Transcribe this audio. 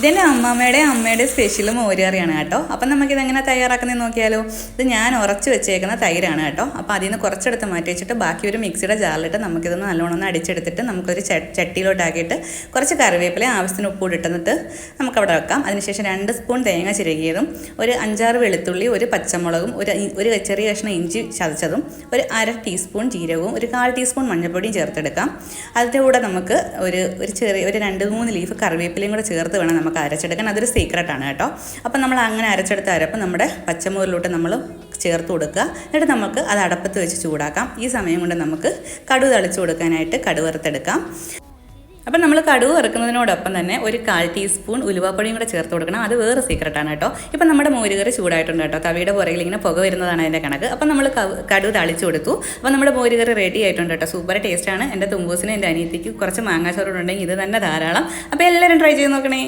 ഇതെന്റെ അമ്മമ്മയുടെ അമ്മയുടെ സ്പെഷ്യൽ മോരുകറിയാണ് കേട്ടോ. അപ്പം നമുക്കിതെങ്ങനെ തയ്യാറാക്കുന്നത് നോക്കിയാലോ? ഇത് ഞാൻ ഉറച്ച് വെച്ചേക്കുന്ന തൈരാണ് കേട്ടോ. അപ്പോൾ അതിൽ നിന്ന് കുറച്ചെടുത്ത് മാറ്റി വെച്ചിട്ട് ബാക്കി ഒരു മിക്സിയുടെ ജാറിലിട്ട് നമുക്കിതൊന്ന് നല്ലോണം ഒന്ന് അടിച്ചെടുത്തിട്ട് നമുക്കൊരു ചട്ടിയിലോട്ടാക്കിയിട്ട് കുറച്ച് കറിവേപ്പില ആവശ്യത്തിന് ഉപ്പ് ഇട്ടെന്നിട്ട് നമുക്കവിടെ വെക്കാം. അതിനുശേഷം രണ്ട് സ്പൂൺ തേങ്ങ ചിരകിയതും ഒരു അഞ്ചാറ് വെളുത്തുള്ളി ഒരു പച്ചമുളകും ഒരു ഒരു ചെറിയ കഷ്ണം ഇഞ്ചി ചതച്ചതും ഒരു അര ടീസ്പൂൺ ജീരകവും ഒരു കാൽ ടീസ്പൂൺ മഞ്ഞൾപ്പൊടിയും ചേർത്തെടുക്കാം. അതിന്റെ കൂടെ നമുക്ക് ഒരു ഒരു ചെറിയ ഒരു രണ്ട് മൂന്ന് ലീഫ് കറിവേപ്പിലയും കൂടെ ചേർത്ത് വേണം നമുക്ക് അരച്ചെടുക്കാൻ അതൊരു സീക്രട്ടാണ് കേട്ടോ. അപ്പോൾ നമ്മൾ അങ്ങനെ അരച്ചെടുത്ത അരപ്പ് നമ്മുടെ പച്ചമുറിലോട്ട് നമ്മൾ ചേർത്ത് കൊടുക്കുക. എന്നിട്ട് നമുക്ക് അത് അടപ്പത്ത് വെച്ച് ചൂടാക്കാം. ഈ സമയം കൊണ്ട് നമുക്ക് കടു തളിച്ചു കൊടുക്കാനായിട്ട് കടു വറുത്തെടുക്കാം. അപ്പം നമ്മൾ കടുവ് ഇറക്കുന്നതിനോടൊപ്പം തന്നെ ഒരു കാൽ ടീസ്പൂൺ ഉലുവാപ്പൊടിയും കൂടെ ചേർത്ത് കൊടുക്കണം. അത് വേറെ സീക്രട്ടാണ് കേട്ടോ. ഇപ്പം നമ്മുടെ മോരുകറി ചൂടായിട്ടുണ്ട് കേട്ടോ. തവിയുടെ പുറകിൽ ഇങ്ങനെ പുക വരുന്നതാണ് അതിന്റെ കണക്ക്. അപ്പം നമ്മൾ കടുവ് തളിച്ചു കൊടുത്തു. അപ്പം നമ്മുടെ മോരുകറി റെഡി ആയിട്ടുണ്ട് കേട്ടോ. സൂപ്പർ ടേസ്റ്റാണ് എന്റെ തുമ്പൂസിനും എന്റെ അനിയത്തിക്ക് കുറച്ച് മാങ്ങാച്ചോറുണ്ടെങ്കിൽ ഇത് തന്നെ ധാരാളം. അപ്പോൾ എല്ലാവരും ട്രൈ ചെയ്ത് നോക്കണേ.